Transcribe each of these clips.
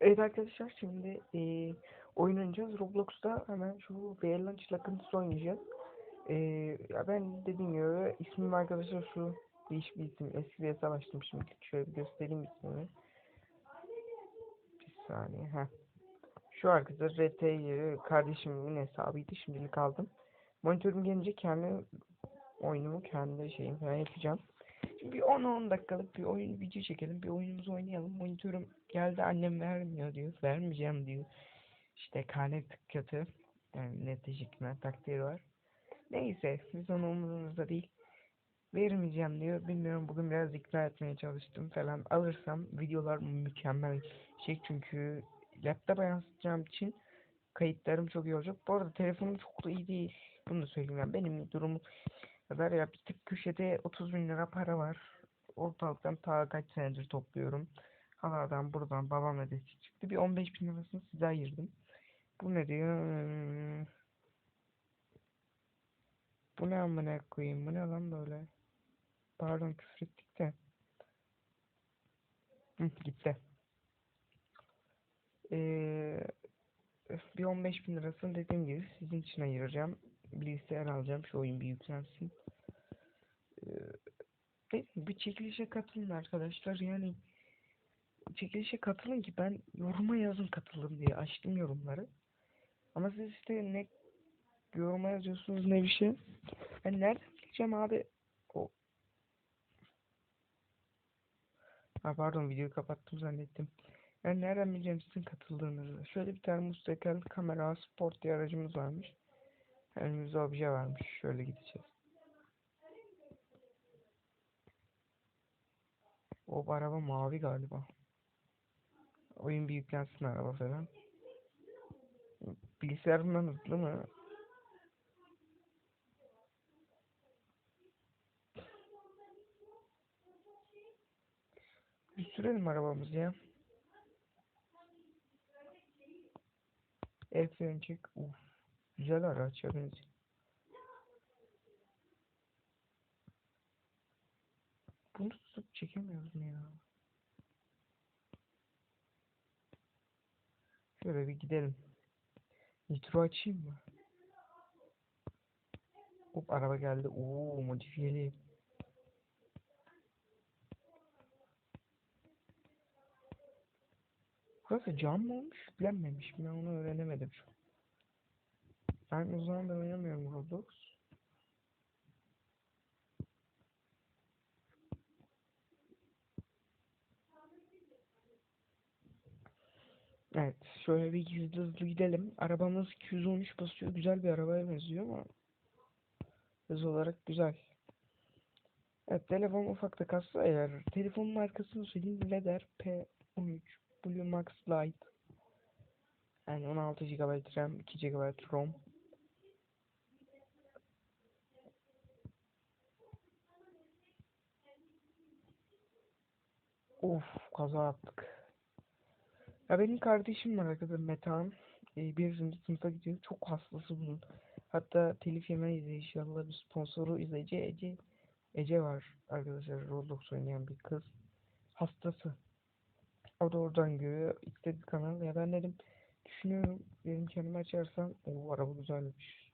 Evet arkadaşlar şimdi e, oyun oynayacağız. Roblox'ta hemen şu Bearlaunch lakıntısı oynayacağız. E, ya ben dediğim gibi ismim arkadaşlar şu değişik bir isim. Eski bir hesap açtım şimdi. Şöyle bir göstereyim ismini. Bir saniye. Heh. Şu arkadaşlar RT kardeşimin hesabıydı. Şimdilik aldım. Monitörüm gelince kendi oyunumu kendi şeyim falan yapacağım. Şimdi bir 10-10 dakikalık bir oyun video çekelim. Bir oyunumuzu oynayalım. Monitörüm geldi annem vermiyor diyor. Vermeyeceğim diyor. İşte karne kötü. Yani ne teşekkürler takdiri var. Neyse biz onun umurumuzda değil. Vermeyeceğim diyor. Bilmiyorum bugün biraz ikna etmeye çalıştım falan. Alırsam videolar mükemmel şey çünkü laptopa yansıtacağım için kayıtlarım çok iyi olacak. Bu arada telefonum çok da iyi değil. Bunu da söyleyeyim ben. Benim durumum kadar ya bir tık köşede 30 bin lira para var. Ortalıktan ta kaç senedir topluyorum. Haladan buradan babamla destek çıktı. Bir 15 bin lirasını size ayırdım. Bu ne diyor? Bu ne amına koyayım? Bu ne lan böyle? Pardon küfür ettik de. Hı, gitti. Ee, bir 15 bin lirasını dediğim gibi sizin için ayıracağım. Bilgisayar alacağım. Şu oyun bir yüklensin. Ee, bir çekilişe katılın arkadaşlar. Yani çekilişe katılın ki ben yoruma yazın katılın diye açtım yorumları. Ama siz işte ne yoruma yazıyorsunuz ne bir şey. Ben nereden bileceğim abi? O Ha pardon videoyu kapattım zannettim. Ben nereden bileceğim sizin katıldığınızı? Şöyle bir tane müstakil kamera sport diye aracımız varmış. Önümüzde obje varmış. Şöyle gideceğiz. O araba mavi galiba. Oyun bir yüklensin araba falan. Bilgisayar bundan hızlı mı? Bir sürelim arabamızı ya. El freni çek. Uf. Güzel araç ya benziyor. Bunu tutup çekemiyoruz mu ya? Şöyle bir gidelim. Nitro açayım mı? Hop araba geldi. Oo modifiyeli. Burası cam mı olmuş? Yüklenmemiş. Ben onu öğrenemedim şu an. Ben o zaman da oynamıyorum Roblox. Evet, şöyle bir gizli hızlı gidelim. Arabamız 213 basıyor. Güzel bir arabaya benziyor ama hız olarak güzel. Evet, telefon ufak kassa eğer. Telefonun markasını söyleyeyim. Leder P13 Blue Max Lite. Yani 16 GB RAM, 2 GB ROM. Of, kaza yaptık. Ya benim kardeşim var arkadaşlar Metehan. Ee, birinci sınıfa gidiyor. Çok hastası bunun. Hatta telif yemeyiz inşallah bir sponsoru izleyici Ece Ece var arkadaşlar Roblox oynayan bir kız. Hastası. O da oradan görüyor. İstedi kanal. Ya ben dedim düşünüyorum benim kendimi açarsam o araba güzelmiş.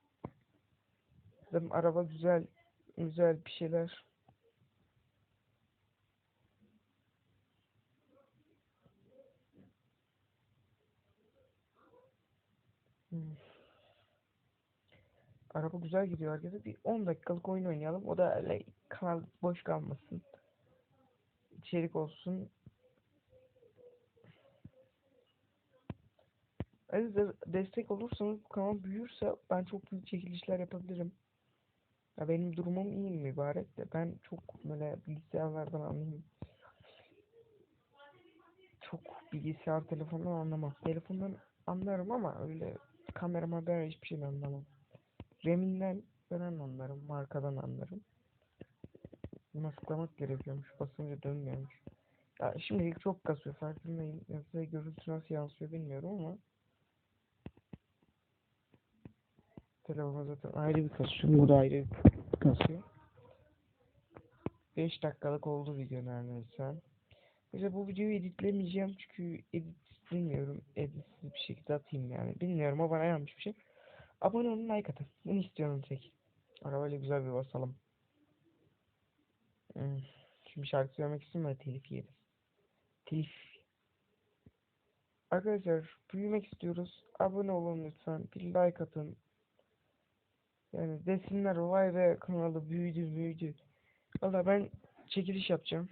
Dedim araba güzel güzel bir şeyler. Hmm. Araba güzel gidiyor arkadaşlar. Bir 10 dakikalık oyun oynayalım. O da öyle kanal boş kalmasın. İçerik olsun. Ayrıca destek olursanız bu kanal büyürse ben çok büyük çekilişler yapabilirim. Ya benim durumum iyi mübarek de ben çok böyle bilgisayarlardan anlayayım. Çok bilgisayar telefondan anlamam. Telefondan anlarım ama öyle kamerama ben hiçbir şeyden anlamam. RAM'inden falan anlarım, markadan anlarım. Bunu açıklamak gerekiyormuş. Basınca dönmüyormuş. Ya şimdilik çok kasıyor farkındayım. Size görüntü nasıl yansıyor bilmiyorum ama Telefon zaten ayrı bir kasıyor. Bu da ayrı bir kasıyor. 5 dakikalık oldu video neredeyse. Mesela bu videoyu editlemeyeceğim çünkü edit bilmiyorum. Editsiz bir şekilde atayım yani. Bilmiyorum o bana yanlış bir şey. Abone olun like atın. Bunu istiyorum tek. Arabayla güzel bir basalım. Hmm. Şimdi şarkı söylemek istiyorum da telif yeriz. Telif. Arkadaşlar büyümek istiyoruz. Abone olun lütfen. Bir like atın. Yani desinler vay be kanalı büyüdü büyüdü. Valla ben çekiliş yapacağım.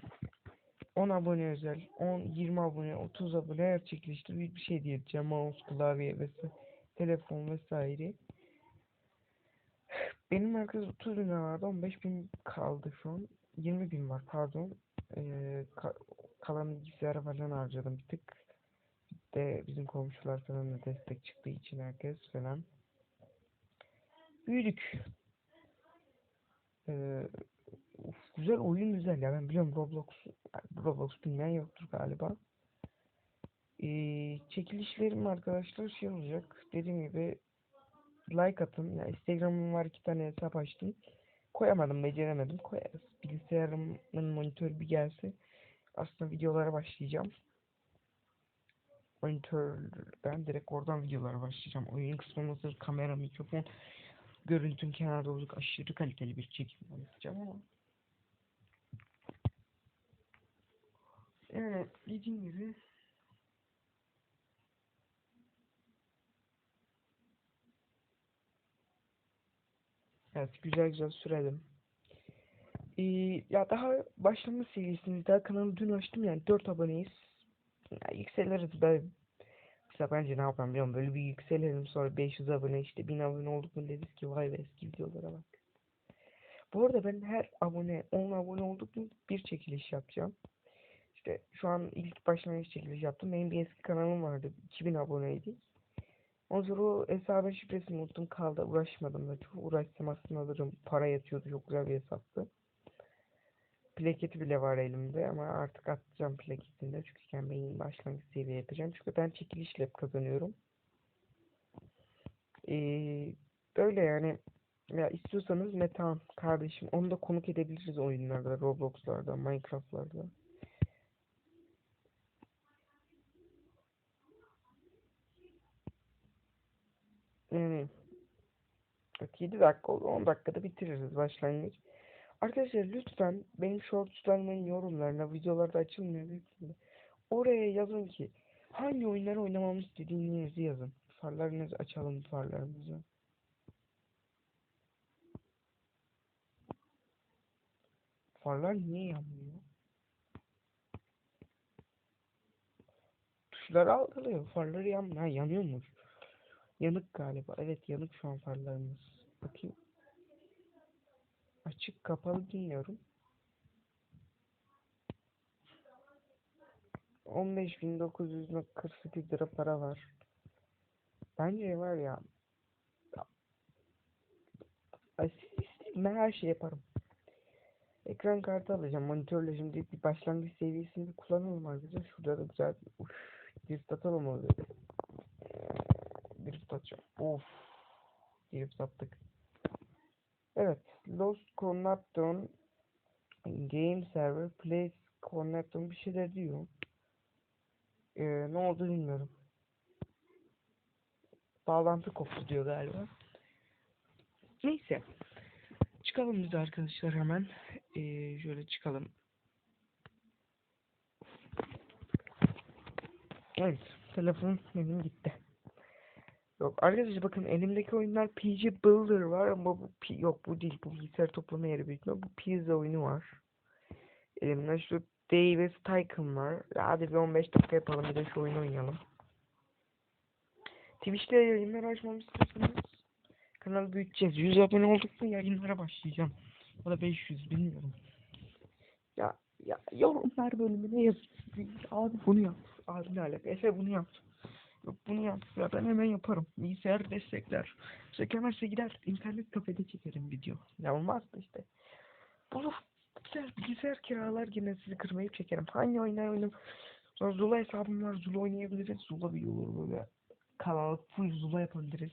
10 abone özel, 10, 20 abone, 30 abone büyük bir şey diyeceğim. Mouse, klavye vesaire, telefon vesaire. Benim arkadaş 30 bin vardı, 15 bin kaldı şu an. 20 bin var pardon. Ee, ka kalan bilgisayara falan harcadım bir tık. De bizim komşular falan da destek çıktığı için herkes falan. Büyüdük. Ee, Uf, güzel oyun güzel ya. Ben biliyorum Roblox Roblox bilmeyen yoktur galiba. Ee, çekilişlerim arkadaşlar şey olacak. Dediğim gibi like atın. Ya Instagram'ım var iki tane hesap açtım. Koyamadım beceremedim. Koyarız. Bilgisayarımın monitörü bir gelse aslında videolara başlayacağım. Monitörden direkt oradan videolara başlayacağım. Oyun kısmı kamera mikrofon görüntüm kenarda olacak aşırı kaliteli bir çekim yapacağım ama Evet, dediğim gibi Evet, güzel güzel sürelim. Ee, ya daha başlama seviyesindeyiz. Daha kanalı dün açtım yani 4 aboneyiz. Ya yükseliriz be. Mesela bence ne yapalım biliyorum böyle bir yükselelim sonra 500 abone işte 1000 abone olduk mu dedik ki vay be eski videolara bak. Bu arada ben her abone 10 abone olduk mu bir çekiliş yapacağım. İşte şu an ilk başlangıç çekiliş yaptım. Benim bir eski kanalım vardı. 2000 aboneydik. Ondan sonra o hesabın şifresini unuttum kaldı. Uğraşmadım da. Çok uğraşsam aslında alırım. Para yatıyordu. Çok güzel bir hesaptı. Plaketi bile var elimde ama artık atacağım plaketini de. Çünkü ben başlangıç seviye yapacağım. Çünkü ben çekilişle kazanıyorum. Ee, böyle yani. Ya istiyorsanız Metehan kardeşim onu da konuk edebiliriz oyunlarda, Roblox'larda, Minecraft'larda. Bak 7 dakika oldu 10 dakikada bitiririz başlangıç. Arkadaşlar lütfen benim shortslarımın yorumlarına videolarda açılmıyor. Oraya yazın ki hangi oyunları oynamamı istediğinizi yazın. Farlarınızı açalım farlarımızı. Farlar niye yanmıyor? Tuşları algılıyor. Farları yanmıyor. Ha, yanıyormuş. Yanık galiba. Evet yanık şu an farlarımız. Bakayım. Açık kapalı bilmiyorum. 15.948 lira para var. Bence var ya. Ben her şey yaparım. Ekran kartı alacağım. Monitörle şimdi bir başlangıç seviyesinde kullanalım arkadaşlar. Şurada da güzel bir uf, drift atalım orada. Drift atacağım. Of. Drift attık. Evet. Lost Connection Game Server Place Connection bir şeyler diyor. Ee, ne oldu bilmiyorum. Bağlantı koptu diyor galiba. Neyse. Çıkalım biz arkadaşlar hemen. Ee, şöyle çıkalım. Evet. Telefon benim gitti. Yok arkadaşlar bakın elimdeki oyunlar PG Builder var ama bu P yok bu değil bu bilgisayar toplama yeri büyük bu pizza oyunu var. Elimde şu Davis Tycoon var. Hadi bir 15 dakika yapalım bir de şu oyunu oynayalım. Twitch'te yayınlar açmamı istiyorsanız kanalı büyüteceğiz. 100 abone olduk yayınlara başlayacağım. Ya da 500 bilmiyorum. Ya ya yorumlar bölümüne yaz. Abi bunu yap. Abi ne alaka? Efe bunu yap. Yok bunu yap. Ya ben hemen yaparım. Bilgisayar destekler. Çekemezse gider. internet kafede çekerim video. Ya olmaz da işte. Bulur. Bilgisayar, bilgisayar kiralar yine sizi kırmayıp çekerim. Hangi oynar oynarım. Sonra Zula hesabım var. Zula oynayabiliriz. Zula bir olur böyle. Kanal full Zula yapabiliriz.